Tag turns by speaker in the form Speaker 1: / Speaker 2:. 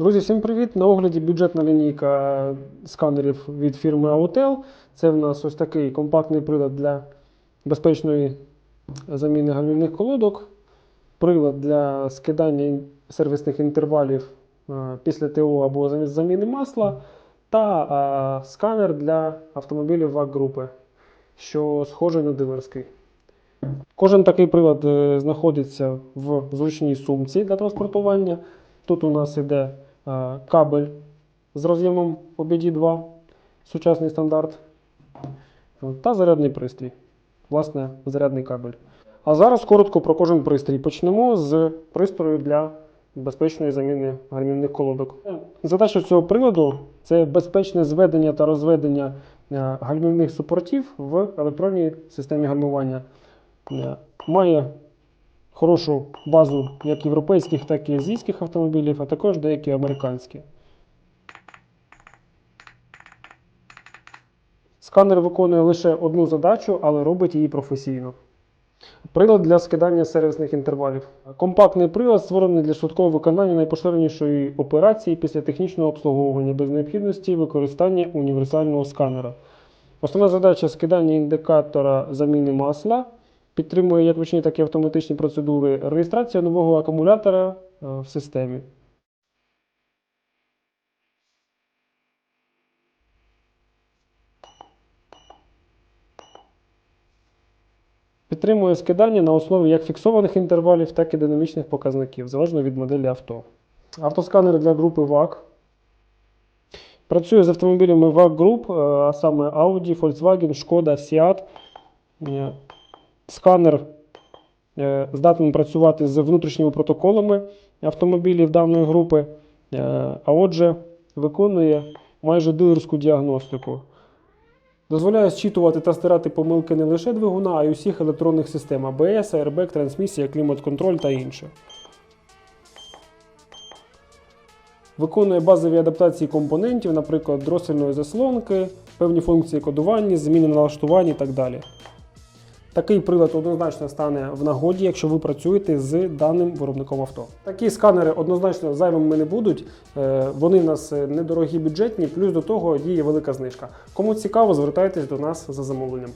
Speaker 1: Друзі, всім привіт! На огляді бюджетна лінійка сканерів від фірми Autel. Це в нас ось такий компактний прилад для безпечної заміни гальмівних колодок, прилад для скидання сервісних інтервалів е, після ТО або заміни масла, та е, сканер для автомобілів ВАГ групи, що схожий на дилерський. Кожен такий прилад е, знаходиться в зручній сумці для транспортування. Тут у нас іде кабель з роз'ємом OBD2, сучасний стандарт, та зарядний пристрій. Власне, зарядний кабель. А зараз коротко про кожен пристрій. Почнемо з пристрою для безпечної заміни гальмівних колодок. Задача цього приладу це безпечне зведення та розведення е, гальмівних супортів в електронній системі гальмування. Е, Має хорошу базу як європейських, так і азійських автомобілів, а також деякі американські. Сканер виконує лише одну задачу, але робить її професійно. Прилад для скидання сервісних інтервалів. Компактний прилад створений для швидкого виконання найпоширенішої операції після технічного обслуговування без необхідності використання універсального сканера. Основна задача скидання індикатора заміни масла. Підтримує як ручні, так і автоматичні процедури. Реєстрація нового акумулятора е, в системі. Підтримує скидання на основі як фіксованих інтервалів, так і динамічних показників, залежно від моделі авто. Автосканер для групи VAG. Працює з автомобілями VAG Group, е, а саме Audi, Volkswagen, Шкода, Seat. Сканер е, здатний працювати з внутрішніми протоколами автомобілів даної групи, е, а отже, виконує майже дилерську діагностику. Дозволяє зчитувати та стирати помилки не лише двигуна, а й усіх електронних систем ABS, airbag, трансмісія, клімат-контроль та інше. Виконує базові адаптації компонентів, наприклад, дросельної заслонки, певні функції кодування, зміни налаштувань і так далі. Такий прилад однозначно стане в нагоді, якщо ви працюєте з даним виробником авто. Такі сканери однозначно зайвими не будуть. е, Вони в нас е, недорогі бюджетні, плюс до того діє велика знижка. Кому цікаво, звертайтесь до нас за замовленням.